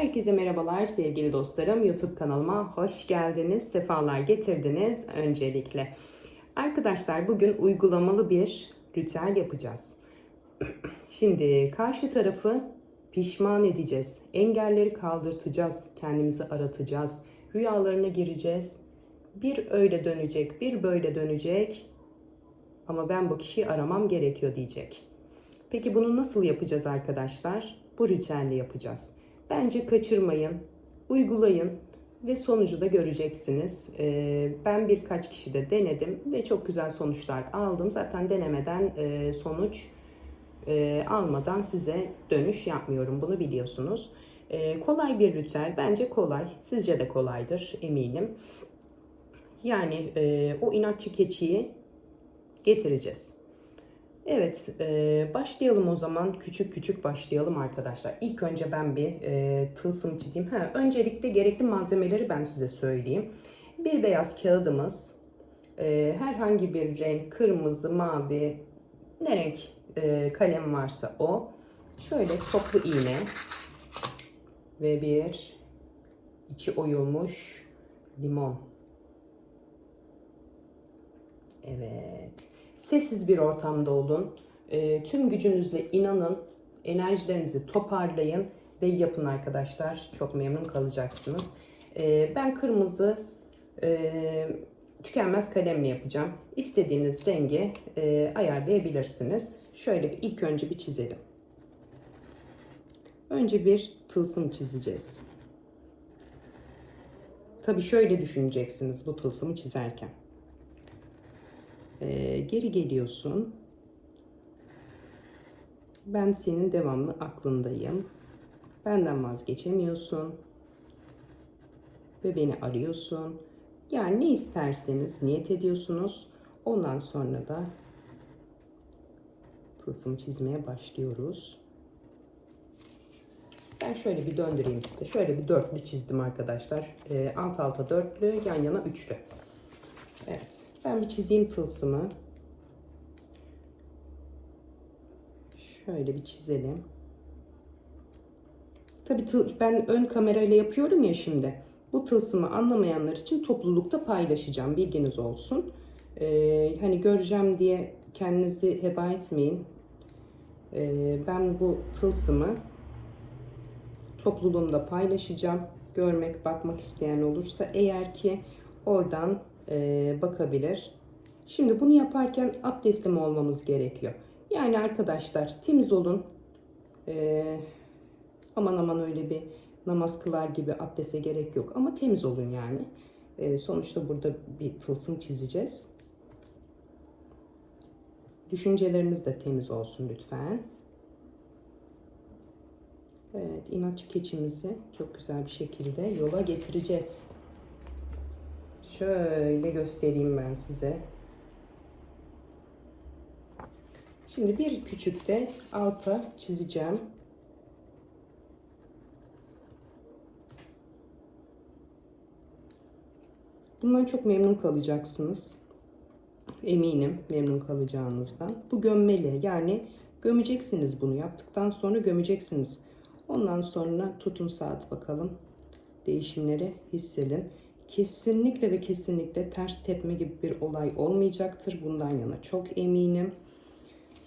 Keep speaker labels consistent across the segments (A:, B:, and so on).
A: Herkese merhabalar sevgili dostlarım. YouTube kanalıma hoş geldiniz. Sefalar getirdiniz öncelikle. Arkadaşlar bugün uygulamalı bir ritüel yapacağız. Şimdi karşı tarafı pişman edeceğiz. Engelleri kaldırtacağız. Kendimizi aratacağız. Rüyalarına gireceğiz. Bir öyle dönecek, bir böyle dönecek. Ama ben bu kişiyi aramam gerekiyor diyecek. Peki bunu nasıl yapacağız arkadaşlar? Bu ritüelle yapacağız. Bence kaçırmayın, uygulayın ve sonucu da göreceksiniz. Ee, ben birkaç kişi de denedim ve çok güzel sonuçlar aldım. Zaten denemeden e, sonuç e, almadan size dönüş yapmıyorum. Bunu biliyorsunuz. E, kolay bir ritüel. Bence kolay. Sizce de kolaydır eminim. Yani o inatçı keçiyi getireceğiz. Evet, e, başlayalım o zaman. Küçük küçük başlayalım arkadaşlar. İlk önce ben bir e, tılsım çizeyim. Ha, öncelikle gerekli malzemeleri ben size söyleyeyim. Bir beyaz kağıdımız, e, herhangi bir renk, kırmızı, mavi, ne renk kalem varsa o. Şöyle toplu iğne ve bir içi oyulmuş limon. Evet. Sessiz bir ortamda olun. E, tüm gücünüzle inanın. Enerjilerinizi toparlayın ve yapın arkadaşlar. Çok memnun kalacaksınız. E, ben kırmızı e, tükenmez kalemle yapacağım. İstediğiniz rengi e, ayarlayabilirsiniz. Şöyle bir ilk önce bir çizelim. Önce bir tılsım çizeceğiz. Tabii şöyle düşüneceksiniz bu tılsımı çizerken. Ee, geri geliyorsun. Ben senin devamlı aklındayım. Benden vazgeçemiyorsun. Ve beni arıyorsun. Yani ne isterseniz niyet ediyorsunuz. Ondan sonra da tılsım çizmeye başlıyoruz. Ben şöyle bir döndüreyim size. Şöyle bir dörtlü çizdim arkadaşlar. E, alt alta dörtlü, yan yana üçlü. Evet. Ben bir çizeyim tılsımı. Şöyle bir çizelim. Tabii ben ön kamerayla yapıyorum ya şimdi. Bu tılsımı anlamayanlar için toplulukta paylaşacağım. Bilginiz olsun. Ee, hani göreceğim diye kendinizi heba etmeyin. Ee, ben bu tılsımı topluluğumda paylaşacağım. Görmek, bakmak isteyen olursa eğer ki oradan e, bakabilir. Şimdi bunu yaparken abdestli mi olmamız gerekiyor? Yani arkadaşlar temiz olun. E, aman aman öyle bir namaz kılar gibi abdeste gerek yok. Ama temiz olun yani. E, sonuçta burada bir tılsım çizeceğiz. Düşünceleriniz de temiz olsun lütfen. Evet, inatçı keçimizi çok güzel bir şekilde yola getireceğiz. Şöyle göstereyim ben size. Şimdi bir küçük de alta çizeceğim. Bundan çok memnun kalacaksınız. Eminim memnun kalacağınızdan. Bu gömmeli yani gömeceksiniz bunu. Yaptıktan sonra gömeceksiniz. Ondan sonra tutun saat bakalım. Değişimleri hissedin kesinlikle ve kesinlikle ters tepme gibi bir olay olmayacaktır. Bundan yana çok eminim.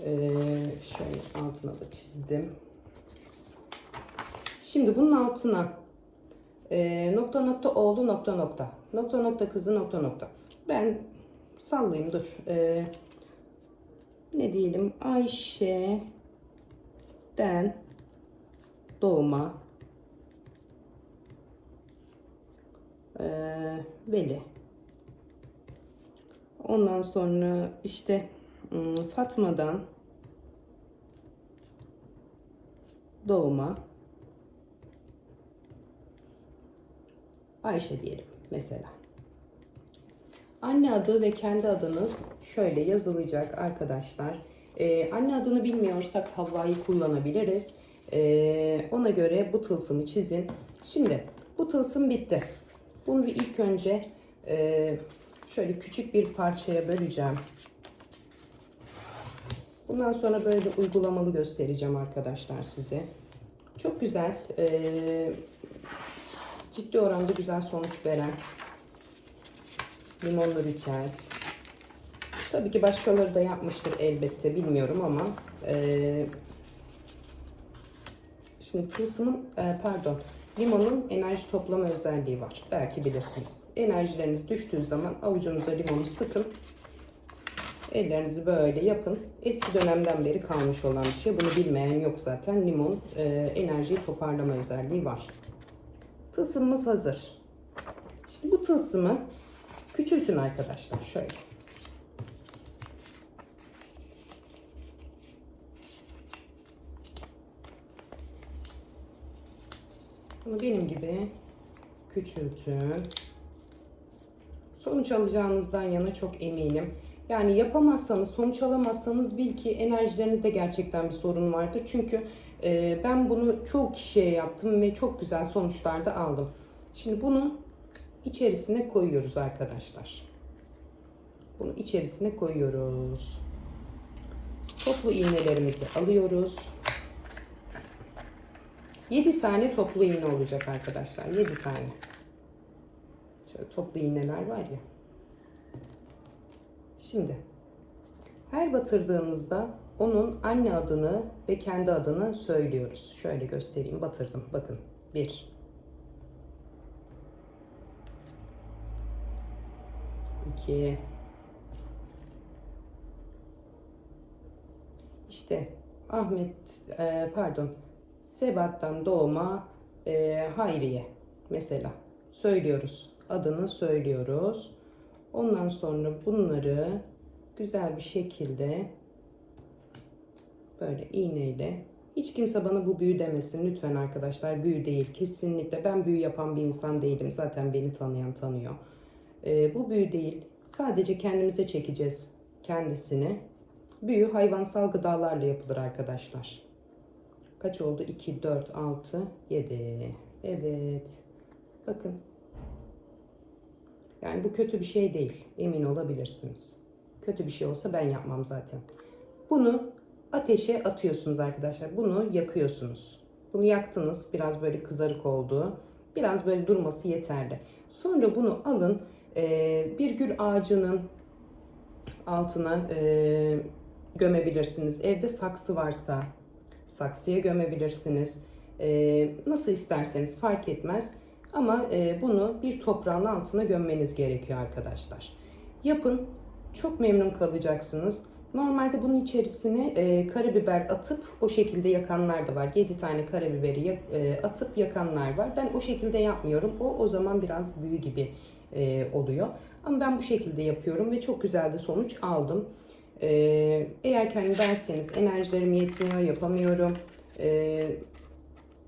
A: Ee, şöyle altına da çizdim. Şimdi bunun altına e, nokta nokta oldu nokta nokta. Nokta nokta kızı nokta nokta. Ben sallayayım dur. Ee, ne diyelim Ayşe'den doğma Veli. Ondan sonra işte hmm, Fatma'dan doğuma Ayşe diyelim mesela. Anne adı ve kendi adınız şöyle yazılacak arkadaşlar. Ee, anne adını bilmiyorsak Havva'yı kullanabiliriz. Ee, ona göre bu tılsımı çizin. Şimdi bu tılsım bitti. Bunu bir ilk önce e, şöyle küçük bir parçaya böleceğim. Bundan sonra böyle uygulamalı göstereceğim arkadaşlar size. Çok güzel. E, ciddi oranda güzel sonuç veren limonlu ritüel. Tabii ki başkaları da yapmıştır elbette bilmiyorum ama e, şimdi tılsımın e, pardon limonun enerji toplama özelliği var. Belki bilirsiniz. Enerjileriniz düştüğü zaman avucunuza limonu sıkın. Ellerinizi böyle yapın. Eski dönemden beri kalmış olan bir şey. Bunu bilmeyen yok zaten. Limon e, enerjiyi toparlama özelliği var. Tılsımımız hazır. Şimdi bu tılsımı küçültün arkadaşlar. Şöyle. Bunu benim gibi küçültün. Sonuç alacağınızdan yana çok eminim. Yani yapamazsanız, sonuç alamazsanız bil ki enerjilerinizde gerçekten bir sorun vardır. Çünkü e, ben bunu çok kişiye yaptım ve çok güzel sonuçlar da aldım. Şimdi bunu içerisine koyuyoruz arkadaşlar. Bunu içerisine koyuyoruz. Toplu iğnelerimizi alıyoruz. 7 tane toplu iğne olacak arkadaşlar. 7 tane. Şöyle toplu iğneler var ya. Şimdi her batırdığımızda onun anne adını ve kendi adını söylüyoruz. Şöyle göstereyim. Batırdım. Bakın. 1 2 İşte Ahmet e, pardon Sebat'tan doğma e, Hayriye mesela. Söylüyoruz. Adını söylüyoruz. Ondan sonra bunları güzel bir şekilde böyle iğneyle hiç kimse bana bu büyü demesin lütfen arkadaşlar büyü değil. Kesinlikle ben büyü yapan bir insan değilim. Zaten beni tanıyan tanıyor. E, bu büyü değil. Sadece kendimize çekeceğiz kendisini. Büyü hayvansal gıdalarla yapılır arkadaşlar kaç oldu 2 4 6 7 evet bakın yani bu kötü bir şey değil. Emin olabilirsiniz. Kötü bir şey olsa ben yapmam zaten. Bunu ateşe atıyorsunuz arkadaşlar. Bunu yakıyorsunuz. Bunu yaktınız. Biraz böyle kızarık oldu. Biraz böyle durması yeterli. Sonra bunu alın. bir gül ağacının altına gömebilirsiniz. Evde saksı varsa saksıya gömebilirsiniz. nasıl isterseniz fark etmez. Ama e, bunu bir toprağın altına gömmeniz gerekiyor arkadaşlar. Yapın. Çok memnun kalacaksınız. Normalde bunun içerisine e, karabiber atıp o şekilde yakanlar da var. 7 tane karabiberi e, atıp yakanlar var. Ben o şekilde yapmıyorum. O o zaman biraz büyü gibi oluyor. Ama ben bu şekilde yapıyorum ve çok güzel de sonuç aldım. E, eğer kendi derseniz enerjilerim yetmiyor, yapamıyorum. E,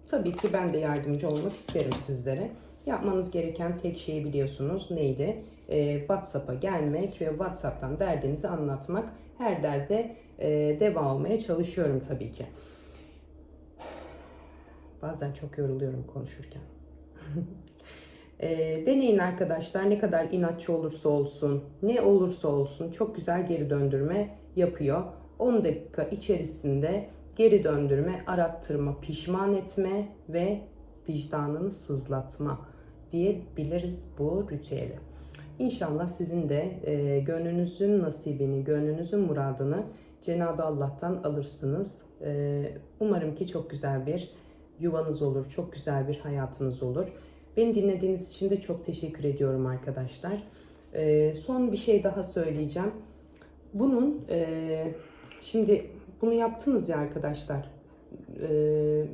A: Tabii ki ben de yardımcı olmak isterim sizlere. Yapmanız gereken tek şeyi biliyorsunuz neydi? Ee, WhatsApp'a gelmek ve WhatsApp'tan derdinizi anlatmak. Her derde e, deva olmaya çalışıyorum tabii ki. Bazen çok yoruluyorum konuşurken. e, deneyin arkadaşlar ne kadar inatçı olursa olsun, ne olursa olsun çok güzel geri döndürme yapıyor. 10 dakika içerisinde geri döndürme, arattırma, pişman etme ve vicdanını sızlatma diyebiliriz bu ritüeli. İnşallah sizin de e, gönlünüzün nasibini, gönlünüzün muradını Cenab-ı Allah'tan alırsınız. E, umarım ki çok güzel bir yuvanız olur, çok güzel bir hayatınız olur. Beni dinlediğiniz için de çok teşekkür ediyorum arkadaşlar. E, son bir şey daha söyleyeceğim. Bunun e, şimdi bunu yaptınız ya arkadaşlar. Ee,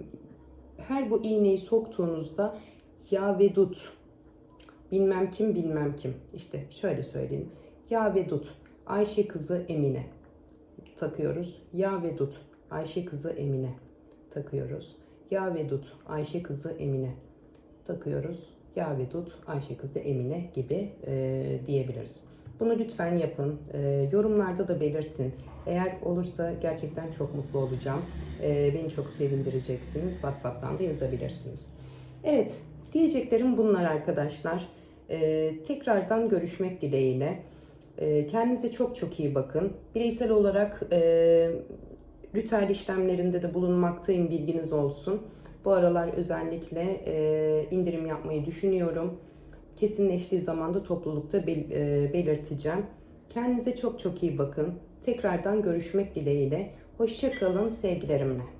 A: her bu iğneyi soktuğunuzda ya vedut bilmem kim bilmem kim işte şöyle söyleyeyim. Ya vedut Ayşe kızı Emine takıyoruz. Ya vedut Ayşe kızı Emine takıyoruz. Ya vedut Ayşe kızı Emine takıyoruz. Ya vedut Ayşe kızı Emine gibi e, diyebiliriz. Bunu lütfen yapın. E, yorumlarda da belirtin. Eğer olursa gerçekten çok mutlu olacağım. E, beni çok sevindireceksiniz. WhatsApp'tan da yazabilirsiniz. Evet, diyeceklerim bunlar arkadaşlar. E, tekrardan görüşmek dileğiyle. E, kendinize çok çok iyi bakın. Bireysel olarak e, ritüel işlemlerinde de bulunmaktayım bilginiz olsun. Bu aralar özellikle e, indirim yapmayı düşünüyorum. Kesinleştiği zaman da toplulukta bel- e, belirteceğim. Kendinize çok çok iyi bakın. Tekrardan görüşmek dileğiyle. Hoşçakalın sevgilerimle.